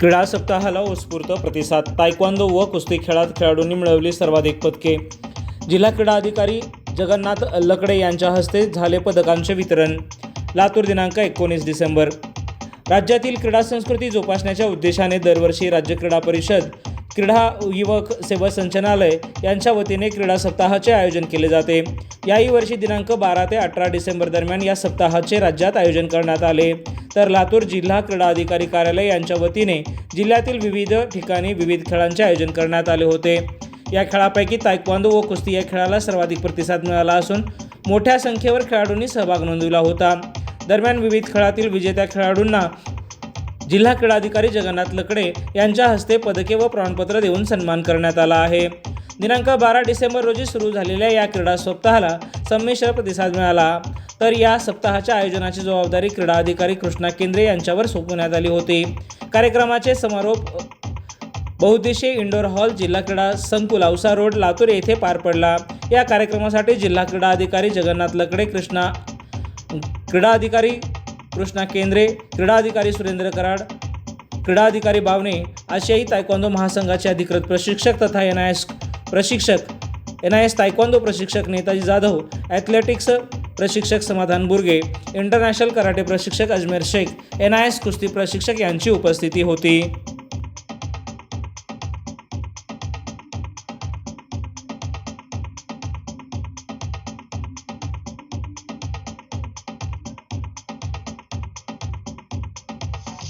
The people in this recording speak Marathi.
क्रीडा सप्ताहाला उत्स्फूर्त प्रतिसाद. तायक्वांदो व कुस्ती खेळात खेळाडूंनी मिळवली सर्वाधिक पदके. जिल्हा क्रीडा अधिकारी जगन्नाथ लकडे यांच्या हस्ते झाले पदकांचे वितरण. लातूर दिनांक एकोणीस डिसेंबर. राज्यातील क्रीडा संस्कृती जोपासण्याच्या उद्देशाने दरवर्षी राज्य क्रीडा परिषद क्रीडा युवक सेवा संचालनालय यांच्या वतीने क्रीडा सप्ताहाचे आयोजन केले जाते. याही वर्षी दिनांक बारा ते अठरा डिसेंबर दरम्यान या सप्ताहाचे राज्यात आयोजन करण्यात आले. तर लातूर जिल्हा क्रीडा अधिकारी कार्यालय यांच्या वतीने जिल्ह्यातील विविध ठिकाणी विविध खेळांचे आयोजन करण्यात आले होते. या खेळापैकी तायक्वांदो व कुस्ती या खेळाला सर्वाधिक प्रतिसाद मिळाला असून मोठ्या संख्येवर खेळाडूंनी सहभाग नोंदवला होता. दरम्यान विविध खेळातील विजेत्या खेळाडूंना जिल्हा क्रीडाधिकारी जगन्नाथ लकडे यांच्या हस्ते पदके व प्रमाणपत्र देऊन सन्मान करण्यात आला आहे. दिनांक बारा डिसेंबर रोजी सुरू झालेल्या या क्रीडा सप्ताहाला संमिश्र प्रतिसाद मिळाला. तर या सप्ताहाच्या आयोजनाची जबाबदारी क्रीडा अधिकारी कृष्णा केंद्रे यांच्यावर सोपवण्यात आली होती. कार्यक्रमाचे समारोप बहुदेशी इंडोर हॉल जिल्हा क्रीडा संकुल औसा रोड लातूर येथे पार पडला. या कार्यक्रमासाठी जिल्हा क्रीडा अधिकारी जगन्नाथ लकडे कृष्णा क्रीडा अधिकारी कृष्णा केंद्रे क्रीडाधिकारी सुरेंद्र कराड क्रीडाधिकारी भावने आशियाई तायक्वांदो महासंघाचे अधिकृत प्रशिक्षक तथा एन आय एस प्रशिक्षक एन आय एस तायक्वांदो प्रशिक्षक नेताजी जाधव ॲथलेटिक्स प्रशिक्षक समाधान बुर्गे इंटरनॅशनल कराटे प्रशिक्षक Ajmer Shaikh N I S कुस्ती प्रशिक्षक यांची उपस्थिती होती